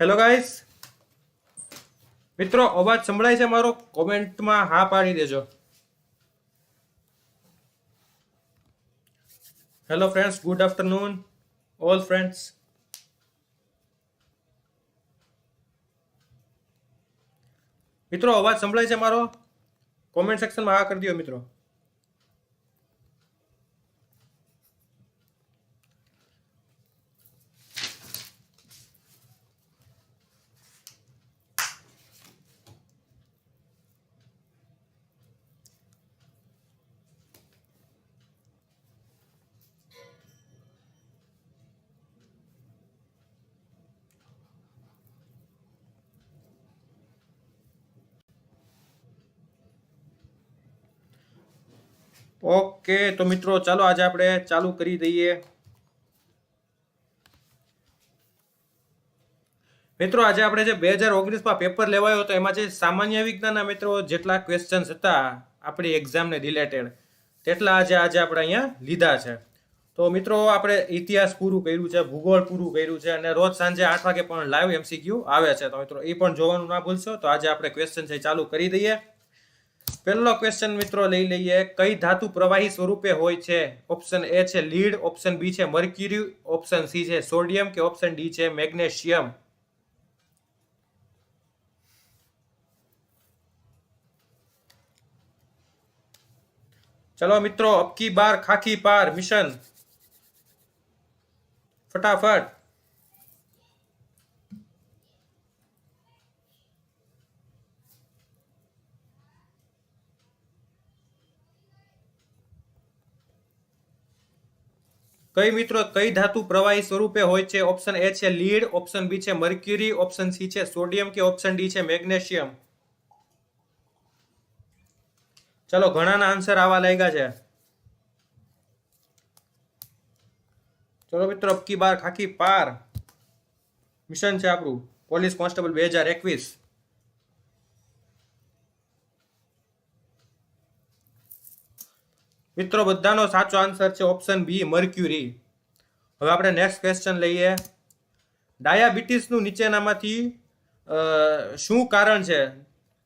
Hello guys મિત્રો, અવાજ સંભળાય છે મારો? કોમેન્ટમાં હા પાડી દેજો. Hello friends good afternoon all friends મિત્રો, અવાજ સંભળાય છે મારો? કોમેન્ટ સેક્શનમાં હા કરી દો મિત્રો. ઓકે, તો મિત્રો, ચાલો આજે આપણે ચાલુ કરી દઈએ. મિત્રો, આજે આપણે જે બે હજાર ઓગણીસમાં પેપર લેવાયો હતો, એમાં જે સામાન્ય વિજ્ઞાનના મિત્રો જેટલા ક્વેશ્ચન્સ હતા, આપણી એક્ઝામને રિલેટેડ તેટલા આજે આજે આપણે અહીંયા લીધા છે. તો મિત્રો, આપણે ઇતિહાસ પૂરું કર્યું છે, ભૂગોળ પૂરું કર્યું છે, અને રોજ સાંજે આઠ વાગે પણ લાઈવ એમસીક્યુ આવે છે. તો મિત્રો, એ પણ જોવાનું ના ભૂલશો, તો આજે આપણે ક્વેશ્ચન છે ચાલુ કરી દઈએ. પહેલો ક્વેશ્ચન મિત્રો લઈ લઈએ. કઈ ધાતુ પ્રવાહી સ્વરૂપે હોય છે? ઓપ્શન એ છે લીડ ઓપ્શન બી છે મર્ક્યુરી ઓપ્શન સી છે સોડિયમ કે ઓપ્શન ડી છે મેગ્નેશિયમ? ચલો મિત્રો, અબકી બાર, ખાખી પાર મિશન. ફટાફટ. કઈ મિત્રો, કઈ ધાતુ પ્રવાહી સ્વરૂપે હોય છે? ઓપ્શન એ છે લીડ ઓપ્શન બી છે મર્ક્યુરી ઓપ્શન સી છે સોડિયમ કે ઓપ્શન ડી છે મેગ્નેશિયમ? ચલો, ઘણાના આન્સર આવા લાગ્યા છે. ચલો મિત્રો, અબકી બાર ખાકી પાર. મિશન છે આપણું. પોલીસ કોન્સ્ટેબલ બે હજાર એકવીસ. મિત્રો, બધાનો સાચો આન્સર છે ઓપ્શન બી, મર્ક્યુરી. હવે આપણે નેક્સ્ટ ક્વેશ્ચન લઈએ. ડાયાબિટીસનું નીચેનામાંથી શું કારણ છે?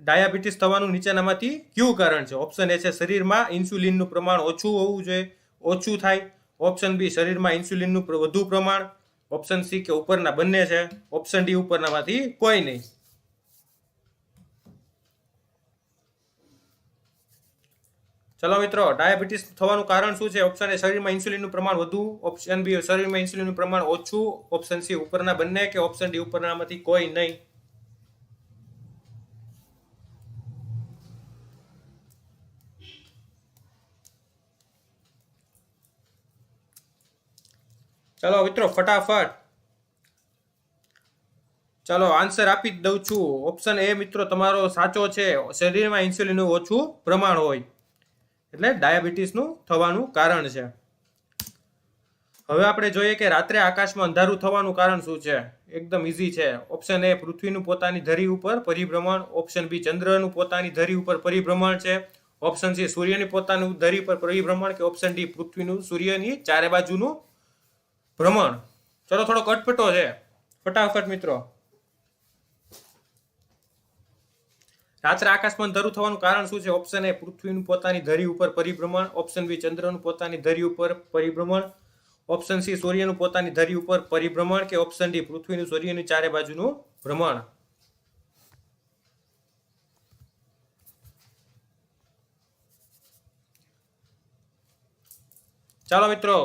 ડાયાબિટીસ થવાનું નીચેનામાંથી કયું કારણ છે? ઓપ્શન એ છે શરીરમાં ઇન્સ્યુલિનનું પ્રમાણ ઓછું હોવું જોઈએ, ઓછું થાય. ઓપ્શન બી, શરીરમાં ઇન્સ્યુલિનનું વધુ પ્રમાણ. ઓપ્શન સી, કે ઉપરના બંને છે. ઓપ્શન ડી, ઉપરનામાંથી કોઈ નહીં. ચલો મિત્રો, ડાયાબિટીસ થવાનું કારણ શું છે? ઓપ્શન એ શરીરમાં ઇન્સ્યુલિનનું પ્રમાણ વધુ. ઓપ્શન બી શરીરમાં ઇન્સ્યુલિનનું પ્રમાણ ઓછું. ઓપ્શન સી ઉપરના બંને કે ઓપ્શન ડી ઉપરનામાંથી કોઈ નહીં? ચલો મિત્રો, ફટાફટ. ચાલો આન્સર આપી જ દઉં છું. ઓપ્શન એ મિત્રો, તમારો સાચો છે. શરીરમાં ઇન્સ્યુલિનનું ઓછું પ્રમાણ હોય. એટલે ડાયાબિટીસનું થવાનું કારણ છે. હવે આપણે જોઈએ કે રાત્રે આકાશમાં અંધારું થવાનું કારણ શું છે? એકદમ ઇઝી છે. ઓપ્શન એ પૃથ્વીનું પોતાની ધરી ઉપર પરિભ્રમણ. ઓપ્શન બી ચંદ્રનું પોતાની ધરી ઉપર પરિભ્રમણ છે. ઓપ્શન સી સૂર્યની પોતાનું ધરી પર પરિભ્રમણ કે ઓપ્શન ડી પૃથ્વીનું સૂર્યની ચારે બાજુનું ભ્રમણ. ચલો થોડો કટપટો છે. ફટાફટ મિત્રો. રાત્રે આકાશમાં ધરું થવાનું કારણ શું છે? ઓપ્શન એ પૃથ્વીનું પોતાની ધરી ઉપર પરિભ્રમણ. ઓપ્શન બી ચંદ્રનું પોતાની ધરી ઉપર પરિભ્રમણ. ઓપ્શન સી સૂર્યનું પોતાની ધરી ઉપર પરિભ્રમણ કે ઓપ્શન ડી પૃથ્વીનું, સૂર્યની ચારે બાજુનું ભ્રમણ. ચાલો મિત્રો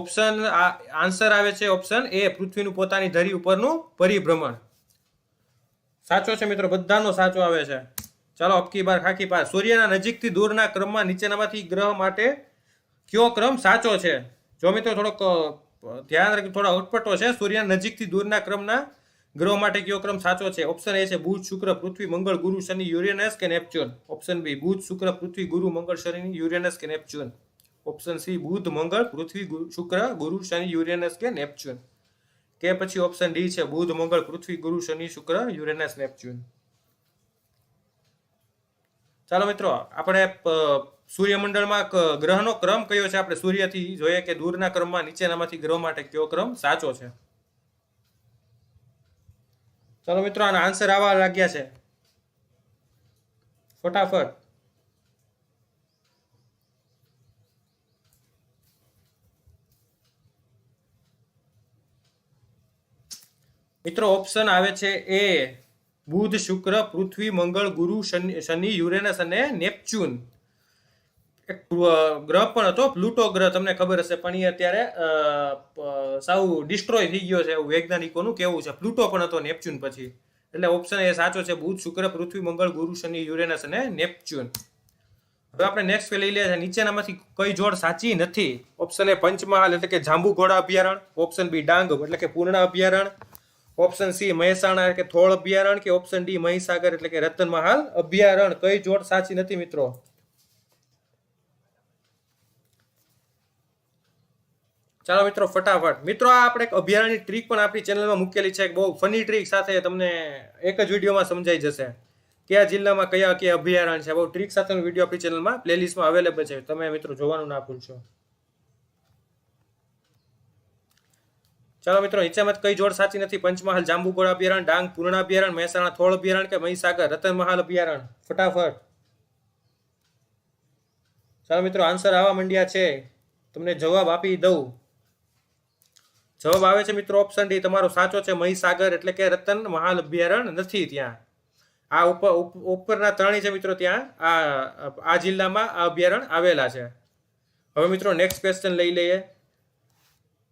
ઓપ્શન આન્સર આવે છે ઓપ્શન એ પૃથ્વીનું પોતાની ધરી ઉપરનું પરિભ્રમણ. સાચો છે મિત્રો, બધાનો સાચો આવે છે. ચાલો, અબકી બાર, ખાકી પાર સૂર્યના નજીકથી દૂરના ક્રમમાં નીચેનામાંથી ગ્રહ માટે કયો ક્રમ સાચો છે? જો મિત્રો થોડોક ધ્યાન રાખ થોડો અટપટો છે. સૂર્યના નજીકથી દૂરના ક્રમના ગ્રહો માટે કયો ક્રમ સાચો છે? ઓપ્શન એ છે, બુધ, શુક્ર, પૃથ્વી, મંગળ, ગુરુ, શનિ, યુરેનસ કે નેપચ્યુન? ઓપ્શન બી, બુધ, શુક્ર, પૃથ્વી, ગુરુ, મંગળ, શનિ, યુરેનસ કે નેપચ્યુન? ઓપ્શન સી, બુધ, મંગળ, પૃથ્વી શુક્ર, ગુરુ, શનિ, યુરેનસ કે નેપચ્યુન? કે પછી ઓપ્શન ડી છે, બુધ, મંગળ, પૃથ્વી, ગુરુ, શનિ, શુક્ર, યુરેનસ, નેપચ્યુન. ચાલો મિત્રો, આપણે સૂર્યમંડળમાં ગ્રહનો ક્રમ કયો છે? આપણે સૂર્યથી જોઈએ કે દૂરના ક્રમમાં નીચેનામાંથી ગ્રહ માટે કયો ક્રમ સાચો છે? ચાલો મિત્રો, આના આન્સર આવવા લાગ્યા છે. ફટાફટ. મિત્રો ઓપ્શન આવે છે એ બુધ, શુક્ર, પૃથ્વી, મંગળ, ગુરુ, શનિ યુરેનસ અને નેપચ્યુન. એક ગ્રહ પણ હતો, પ્લુટો ગ્રહ, તમને ખબર હશે, પણ એ અત્યારે સાવ ડિસ્ટ્રોય થઈ ગયો છે વૈજ્ઞાનિકોનું કેવું છે. પ્લુટો પણ હતો નેપચ્યુન પછી. એટલે ઓપ્શન એ સાચો છે, બુધ, શુક્ર, પૃથ્વી, મંગળ, ગુરુ, શનિ, યુરેનસ અને નેપચ્યુન. હવે આપણે નેક્સ્ટ લઈ લઈએ છીએ. નીચેનામાંથી કઈ જોડ સાચી નથી. ઓપ્શન એ પંચમહાલ એટલે કે જાંબુઘોડા અભયારણ્ય ઓપ્શન બી ડાંગ, એટલે કે પૂર્ણા અભયારણ્ય. ઓપ્શન સી મહેસાણા કે થોળ અભયારણ્ય કે ઓપ્શન ડી મહીસાગર એટલે કે રતનમહાલ અભયારણ્ય કઈ જોડ સાચી નથી મિત્રો? ચાલો મિત્રો, ફટાફટ. મિત્રો, આ આપણે એક અભયારણ્યની ટ્રીક પણ આપણી ચેનલમાં મૂકેલી છે. બહુ ફની ટ્રીક સાથે તમને એક જ વિડીયોમાં સમજાઈ જશે કયા જિલ્લામાં કયા કયા અભયારણ્ય છે. બહુ ટ્રીક સાથેનો વીડિયો આપણી ચેનલમાં પ્લેલિસ્ટમાં અવેલેબલ છે. તમે મિત્રો જોવાનું ના ભૂલશો. ચાલો મિત્રો નીચેમાં કઈ જોડ સાચી નથી. પંચમહાલ જાંબુગોળ અભયારણ્ય, ડાંગ, પૂર્ણ અભયારણ્ય, મહેસાણા, થોળ અભયારણ્ય કે મહીસાગર, રતનમહાલ અભયારણ્ય. ફટાફટ. ચાલો મિત્રો, આન્સર આવવા માંડ્યા છે. તમને જવાબ આપી દઉં. જવાબ આવે છે મિત્રો ઓપ્શન ડી તમારો સાચો છે, મહીસાગર એટલે કે રતન મહાલ અભયારણ્ય નથી ત્યાં. આ ઉપર ઉપરના ત્રણેય છે મિત્રો ત્યાં. આ આ જિલ્લામાં આ અભયારણ્ય આવેલા છે. હવે મિત્રો નેક્સ્ટ ક્વેશ્ચન લઈ લઈએ.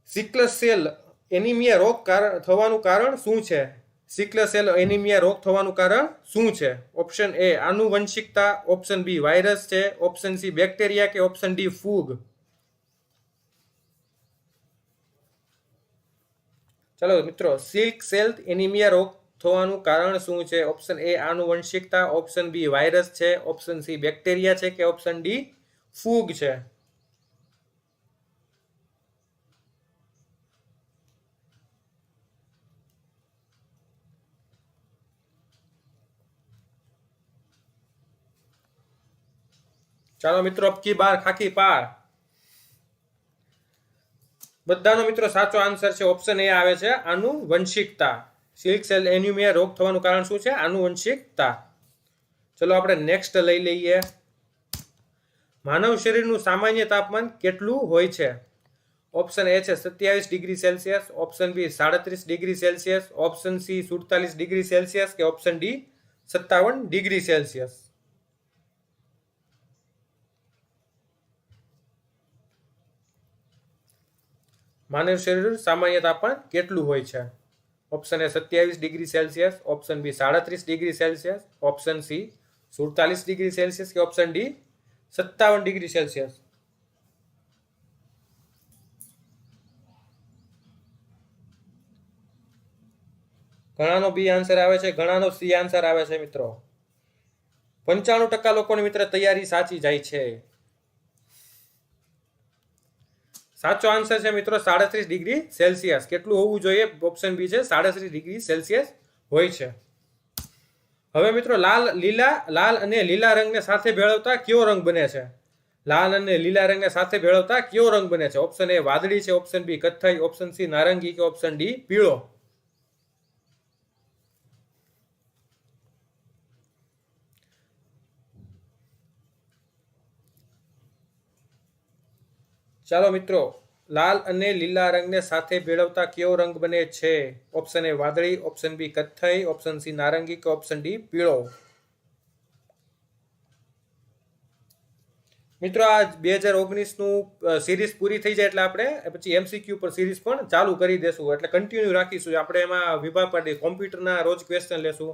સિકલ સેલ એનિમિયા રોગ કારણ થવાનું કારણ શું છે? સિકલ સેલ એનિમિયા રોગ થવાનું કારણ શું છે? ઓપ્શન એ આનુવંશિકતા, ઓપ્શન બી વાયરસ છે, ઓપ્શન સી બેક્ટેરિયા કે ઓપ્શન ડી ફૂગ. ચલો મિત્રો, સિલ્ક સેલ એનિમિયા રોગ થવાનું કારણ શું છે? ઓપ્શન એ આનુવંશિકતા, ઓપ્શન બી વાયરસ છે, ઓપ્શન સી બેક્ટેરિયા છે કે ઓપ્શન ડી ફૂગ છે. ચાલો મિત્રો અબકી બાર ખાખી પાર. બધાનો મિત્રો સાચો આન્સર છે ઓપ્શન એ આવે છે, આનુવંશિકતા. સિલ્ક સેલ એન્યુમિયા રોગ થવાનું કારણ શું છે? આનુવંશિકતા. ચલો આપણે નેક્સ્ટ લઈ લઈએ. માનવ શરીરનું સામાન્ય તાપમાન કેટલું હોય છે? ઓપ્શન એ છે, સત્યાવીસ ડિગ્રી સેલ્સિયસ. ઓપ્શન બી, સાડત્રીસ ડિગ્રી સેલ્સિયસ. ઓપ્શન સી, સુડતાલીસ ડિગ્રી સેલ્સિયસ. કે ઓપ્શન ડી, સત્તાવન ડિગ્રી સેલ્સિયસ. માનવ શરીર સામાન્ય તાપમાન કેટલું હોય છે? ઓપ્શન એ સત્યાવીસ ડિગ્રી સેલ્સિયસ ઓપ્શન બી સાડત્રીસ ડિગ્રી સેલ્સિયસ ઓપ્શન સી સુડતાલીસ ડિગ્રી સેલ્સિયસ કે ઓપ્શન ડી સત્તાવન ડિગ્રી સેલ્સિયસ? ઘણાનો બી આન્સર આવે છે, ઘણાનો સી આન્સર આવે છે, મિત્રો. પંચાણું ટકા લોકોની મિત્ર તૈયારી સાચી જાય છે. સાચો આન્સર છે મિત્રો સાડત્રીસ ડિગ્રી સેલ્સિયસ. કેટલું હોવું જોઈએ? ઓપ્શન બી છે, સાડત્રીસ ડિગ્રી સેલ્સિયસ હોય છે. હવે મિત્રો લાલ, લીલા, લાલ અને લીલા રંગને સાથે ભેળવતા કયો રંગ બને છે? લાલ અને લીલા રંગને સાથે ભેળવતા કયો રંગ બને છે? ઓપ્શન એ વાદળી છે ઓપ્શન બી કથ્થઈ ઓપ્શન સી નારંગી કે ઓપ્શન ડી પીળો? ચાલો મિત્રો, લાલ અને લીલા રંગને સાથે ભેળવતા કયો રંગ બને છે? ઓપ્શન એ વાદળી ઓપ્શન બી કથ્થઈ ઓપ્શન સી નારંગી કે ઓપ્શન ડી પીળો? મિત્રો, આ બે હજાર ઓગણીસનું સિરીઝ પૂરી થઈ જાય એટલે આપણે પછી એમસીક્યુ પર સિરીઝ પણ ચાલુ કરી દેશું. એટલે કન્ટિન્યુ રાખીશું. આપણે એમાં વિભાગ પાડી કોમ્પ્યુટરના રોજ ક્વેશ્ચન લેશું.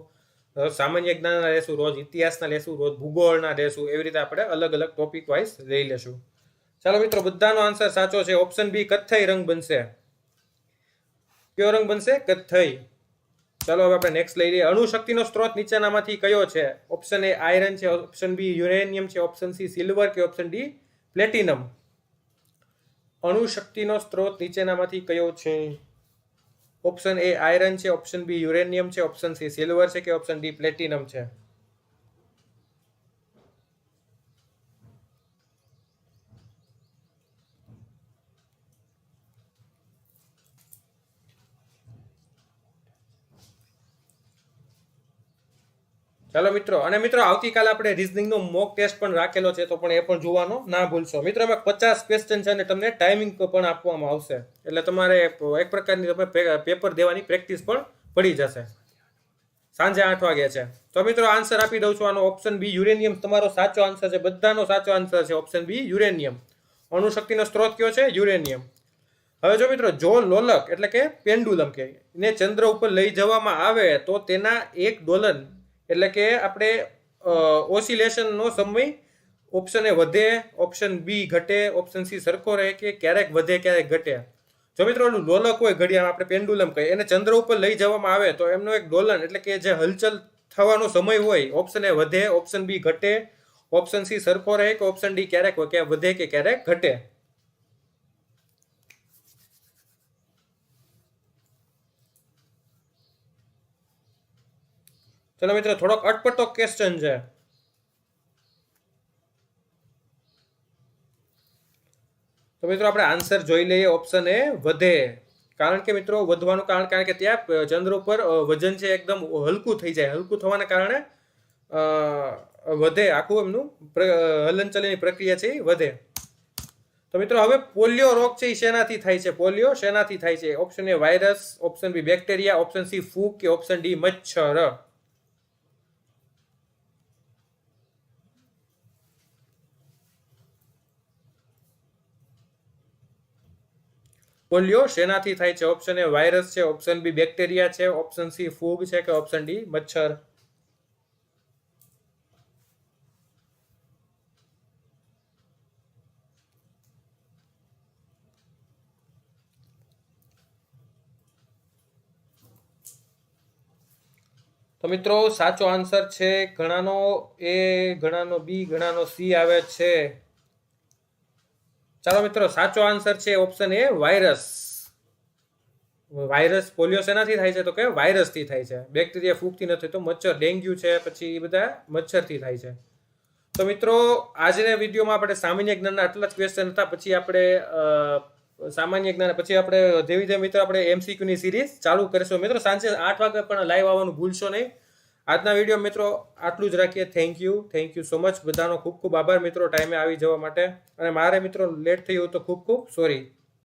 સામાન્ય જ્ઞાનના લેશું. રોજ ઇતિહાસના લેશું. રોજ ભૂગોળના લેશું. એવી રીતે આપણે અલગ અલગ ટોપિક વાઇઝ લઈ લેશું. ચાલો મિત્રો, બધાનો આન્સર સાચો છે. ઓપ્શન બી કથ્થઈ રંગ બનશે. કયો રંગ બનશે? કથ્થઈ. ચાલો હવે આપણે નેક્સ્ટ લઈ લઈએ. અણુશક્તિનો સ્ત્રોત નીચેનામાંથી કયો છે? ઓપ્શન એ આયરન છે. ઓપ્શન બી યુરેનિયમ છે. ઓપ્શન સી સિલ્વર કે ઓપ્શન ડી પ્લેટિનમ અણુશક્તિનો સ્ત્રોત નીચેનામાંથી કયો છે? ઓપ્શન એ આયરન છે. ઓપ્શન બી યુરેનિયમ છે. ઓપ્શન સી સિલ્વર છે કે ઓપ્શન ડી પ્લેટિનમ છે? ચાલો મિત્રો, અને મિત્રો, આવતીકાલે આપણે રિઝનિંગનો મોક ટેસ્ટ પણ રાખેલો છે, તો પણ એ પણ જોવાનો ના ભૂલશો. મિત્રો, એમાં પચાસ ક્વેશ્ચન છે અને તમને ટાઈમિંગ પણ આપવામાં આવશે. એટલે તમારે એક પ્રકારની તમે પેપર દેવાની પ્રેક્ટિસ પણ પડી જશે. સાંજે આઠ વાગે છે. તો મિત્રો આન્સર આપી દઉં છું આનો ઓપ્શન બી યુરેનિયમ તમારો સાચો આન્સર છે, બધાનો સાચો આન્સર છે ઓપ્શન બી યુરેનિયમ અણુશક્તિનો સ્ત્રોત કયો છે? યુરેનિયમ હવે જો મિત્રો, જો લોલક એટલે કે પેન્ડુલમ કે, ને ચંદ્ર ઉપર લઈ જવામાં આવે તો તેના એક ડોલન એટલે કે આપણે ઓસિલેશનનો સમય ઓપ્શન એ વધે, ઓપ્શન બી ઘટે, ઓપ્શન સી સરખો રહે કે ક્યારેક વધે, ક્યારેક ઘટે. જો મિત્રો લોલક હોય ઘડિયાળ આપણે પેન્ડુલમ કહીએ, એને ચંદ્ર ઉપર લઈ જવામાં આવે તો એમનો એક ડોલન એટલે કે જે હલચલ થવાનો સમય હોય, ઓપ્શન એ વધે, ઓપ્શન બી ઘટે, ઓપ્શન સી સરખો રહે કે ઓપ્શન ડી ક્યારેક વધે કે ક્યારેક ઘટે. ચલો મિત્રો, થોડોક અટપટો ક્વેશ્ચન છે. તો મિત્રો, આપણે આન્સર જોઈ લઈએ. ઓપ્શન એ વધે. કારણ કે મિત્રો, વધવાનું કારણ કારણ કે ત્યાં ચંદ્ર ઉપર વજન છે એકદમ હલકું થઈ જાય. હલકું થવાના કારણે વધે. આખું એમનું હલનચલનની પ્રક્રિયા છે એ વધે. તો મિત્રો, હવે પોલિયો રોગ છે એ શેનાથી થાય છે? પોલિયો શેનાથી થાય છે? Option A virus option B bacteria option C ફૂગ કે ઓપ્શન ડી મચ્છર. પોલિયો શેનાથી થાય છે? ઓપ્શન એ વાયરસ છે ઓપ્શન બી બેક્ટેરિયા છે ઓપ્શન સી ફૂગ છે કે ઓપ્શન ડી મચ્છર? તો મિત્રો, સાચો આન્સર છે, ઘણાનો એ ઘણાનો બી ઘણાનો સી આવે છે. ચાલો મિત્રો, સાચો આન્સર છે option A virus. Virus polio શેનાથી થાય છે? તો કે વાયરસથી થાય છે. બેક્ટેરિયા ફૂગથી નથી તો મચ્છર, ડેન્ગ્યુ છે, પછી એ બધા મચ્છરથી થાય છે. તો મિત્રો, આજના વિડીયોમાં આપણે સામાન્ય જ્ઞાનના આટલા જ ક્વેશ્ચન હતા. પછી આપણે સામાન્ય જ્ઞાન, પછી આપણે ધીમે ધીમે મિત્રો, આપણે એમસીક્યુની સિરીઝ ચાલુ કરીશું. મિત્રો, સાંજે આઠ વાગે પણ લાઈવ આવવાનું ભૂલશો નહીં. આજના વીડિયો મિત્રો આટલું જ રાખીએ. Thank you thank you so much બધાનો ખૂબ ખૂબ આભાર મિત્રો. ટાઈમે આવી જવા માટે. અને મારે મિત્રો લેટ થયું તો ખૂબ ખૂબ સોરી